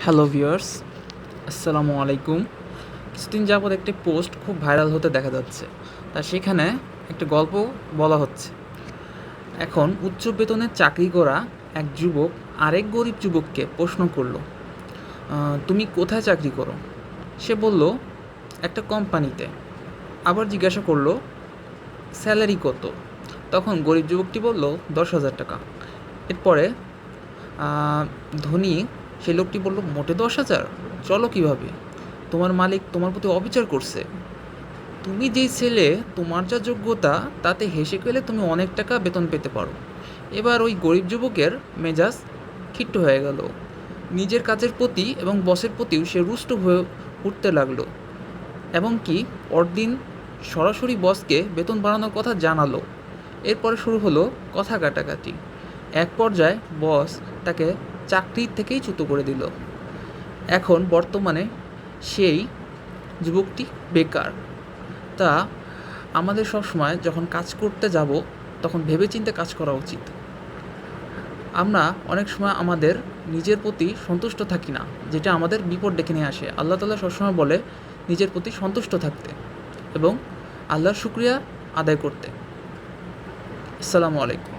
Hello viewers আসসালামু আলাইকুম কিছুদিন যাবৎ একটি পোস্ট খুব ভাইরাল হতে দেখা যাচ্ছে। তা সেখানে একটা গল্প বলা হচ্ছে। এখন উচ্চ বেতনের চাকরি করা এক যুবক আরেক গরিব যুবককে প্রশ্ন করল "আহ, তুমি কোথায় চাকরি করো? সে বলল একটা কোম্পানিতে। আবার জিজ্ঞাসা করল স্যালারি কত? তখন গরিব যুবকটি বলল দশ হাজার টাকা। এরপরে ধনী সেই লোকটি বলল, মোটে দশ হাজার? চলো কীভাবে? তোমার মালিক তোমার প্রতি অবিচার করছে। তুমি যেই ছেলে, তোমার যা যোগ্যতা, তাতে হেসে গেলে তুমি অনেক টাকা বেতন পেতে পারো। এবার ওই গরিব যুবকের মেজাজ খিট্ট হয়ে গেল। নিজের কাজের প্রতি এবং বসের প্রতিও সে রুষ্ট হয়ে উঠতে লাগল। এবং কি, পরদিন সরাসরি বসকে বেতন বাড়ানোর কথা জানালো। এরপরে শুরু হলো কথা কাটাকাটি। এক পর্যায়ে বস তাকে চাকরি থেকেই চ্যুত করে দিল। এখন বর্তমানে সেই যুবকটি বেকার। তা আমাদের সব সময় যখন কাজ করতে যাব, তখন ভেবেচিন্তে কাজ করা উচিত। আমরা অনেক সময় আমাদের নিজের প্রতি সন্তুষ্ট থাকি না, যেটা আমাদের বিপদ ডেকে নিয়ে আসে। আল্লাহ তালা সবসময় বলে নিজের প্রতি সন্তুষ্ট থাকতে এবং আল্লাহর শুক্রিয়া আদায় করতে। আসসালামু আলাইকুম।